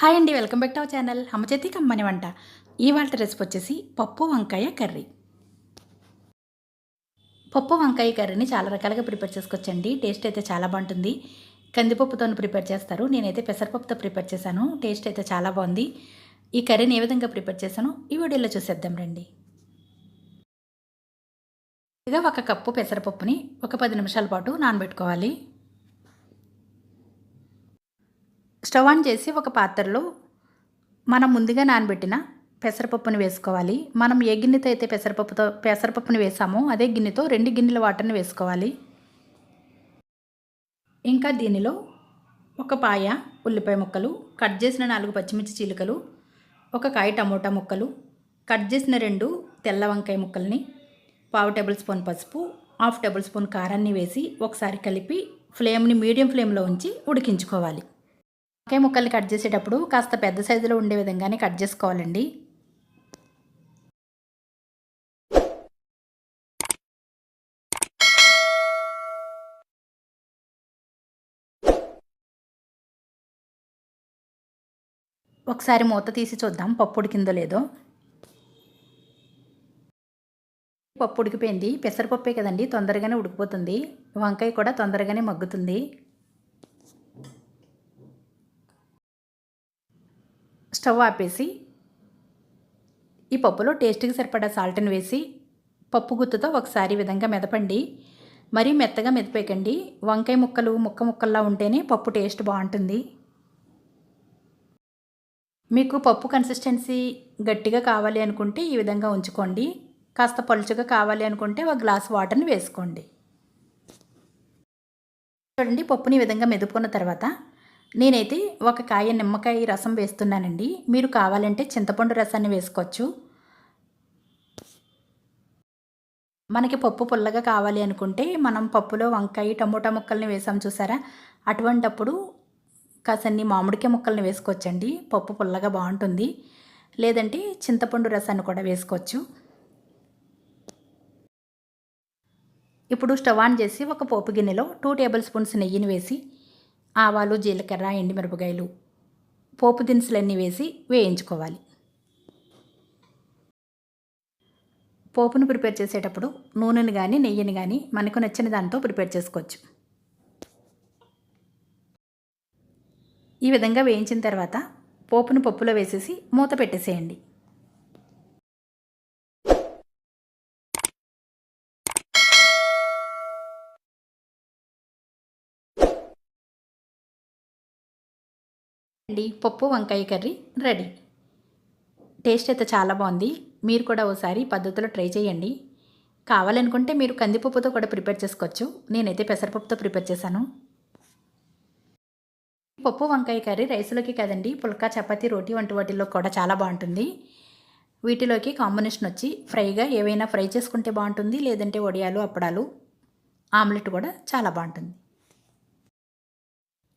Hi అండి welcome back to our channel. అమ్మచేతి కమ్మని వంట. ఇవాళ రెసిపీ వచ్చేసి పప్పు వంకాయ కర్రీ. పప్పు వంకాయ కర్రీని చాలా రకాలుగా ప్రిపేర్ చేసుకోవచ్చండి. టేస్ట్ అయితే చాలా బాగుంటుంది. కందిపప్పుతో ప్రిపేర్ చేస్తారు. నేనైతే పెసరపప్పుతో ప్రిపేర్ చేశాను. టేస్ట్ అయితే చాలా బాగుంది. ఈ కర్రీని ఏ విధంగా ప్రిపేర్ చేశాను ఈ వీడియోలో చూసేద్దాం రండి. ఇదో ఒక కప్పు పెసరపప్పుని ఒక పది నిమిషాల పాటు నానబెట్టుకోవాలి. స్టవ్ ఆన్ చేసి ఒక పాత్రలో మనం ముందుగా నానబెట్టిన పెసరపప్పుని వేసుకోవాలి. మనం ఏ గిన్నెతో అయితే పెసరపప్పుతో పెసరపప్పుని వేసామో అదే గిన్నెతో రెండు గిన్నెల వాటర్ని వేసుకోవాలి. ఇంకా దీనిలో ఒక పాయ ఉల్లిపాయ ముక్కలు కట్ చేసిన నాలుగు పచ్చిమిర్చి చీలికలు ఒక కాయ టమోటా ముక్కలు కట్ చేసిన రెండు తెల్ల వంకాయ ముక్కల్ని పావు టేబుల్ స్పూన్ పసుపు హాఫ్ టేబుల్ స్పూన్ కారాన్ని వేసి ఒకసారి కలిపి ఫ్లేమ్ని మీడియం ఫ్లేమ్లో ఉంచి ఉడికించుకోవాలి. వంకాయ ముక్కల్ని కట్ చేసేటప్పుడు కాస్త పెద్ద సైజులో ఉండే విధంగానే కట్ చేసుకోవాలండి. ఒకసారి మూత తీసి చూద్దాం పప్పు ఉడికిందో లేదో. పప్పు ఉడికిపోయింది. పెసరపప్పే కదండి తొందరగానే ఉడికిపోతుంది. వంకాయ కూడా తొందరగానే మగ్గుతుంది. స్టవ్ ఆపేసి ఈ పప్పులో టేస్ట్కి సరిపడా సాల్ట్ని వేసి పప్పు గుత్తుతో ఒకసారి విధంగా మెదపండి. మరీ మెత్తగా మెదపేకండి వంకాయ ముక్కలు ముక్క ముక్కల్లా ఉంటేనే పప్పు టేస్ట్ బాగుంటుంది. మీకు పప్పు కన్సిస్టెన్సీ గట్టిగా కావాలి అనుకుంటే ఈ విధంగా ఉంచుకోండి. కాస్త పలుచుగా కావాలి అనుకుంటే ఒక గ్లాస్ వాటర్ని వేసుకోండి. చూడండి పప్పుని ఈ విధంగా మెదుపుకున్న తర్వాత నేనైతే ఒక కాయ నిమ్మకాయ రసం వేస్తున్నానండి. మీరు కావాలంటే చింతపండు రసాన్ని వేసుకోవచ్చు. మనకి పప్పు పుల్లగా కావాలి అనుకుంటే మనం పప్పులో వంకాయ టమోటా ముక్కల్ని వేసాం చూసారా? అటువంటప్పుడు కాసన్ని మామిడికాయ ముక్కల్ని వేసుకోవచ్చండి. పప్పు పుల్లగా బాగుంటుంది. లేదంటే చింతపండు రసాన్ని కూడా వేసుకోవచ్చు. ఇప్పుడు స్టవ్ ఆన్ చేసి ఒక పోపు గిన్నెలో టూ టేబుల్ స్పూన్స్ నెయ్యిని వేసి ఆవాలు జీలకర్ర ఎండుమిరపకాయలు పోపు దినుసులన్నీ వేసి వేయించుకోవాలి. పోపును ప్రిపేర్ చేసేటప్పుడు నూనెని కానీ నెయ్యిని కానీ మనకు నచ్చిన దాంతో ప్రిపేర్ చేసుకోవచ్చు. ఈ విధంగా వేయించిన తర్వాత పోపును పప్పులో వేసేసి మూత పెట్టేసేయండి. అండి. పప్పు వంకాయ కర్రీ రెడీ. టేస్ట్ అయితే చాలా బాగుంది. మీరు కూడా ఓసారి పద్ధతిలో ట్రై చేయండి. కావాలనుకుంటే మీరు కందిపప్పుతో కూడా ప్రిపేర్ చేసుకోవచ్చు. నేనైతే పెసరపప్పుతో ప్రిపేర్ చేశాను. పప్పు వంకాయ కర్రీ రైస్లోకి కదండి. పుల్కా చపాతి రోటీ వంటి వాటిల్లో కూడా చాలా బాగుంటుంది. వీటిలోకి కాంబినేషన్ వచ్చి ఫ్రైగా ఏవైనా ఫ్రై చేసుకుంటే బాగుంటుంది లేదంటే వడియాలు అప్పడాలు ఆమ్లెట్ కూడా చాలా బాగుంటుంది.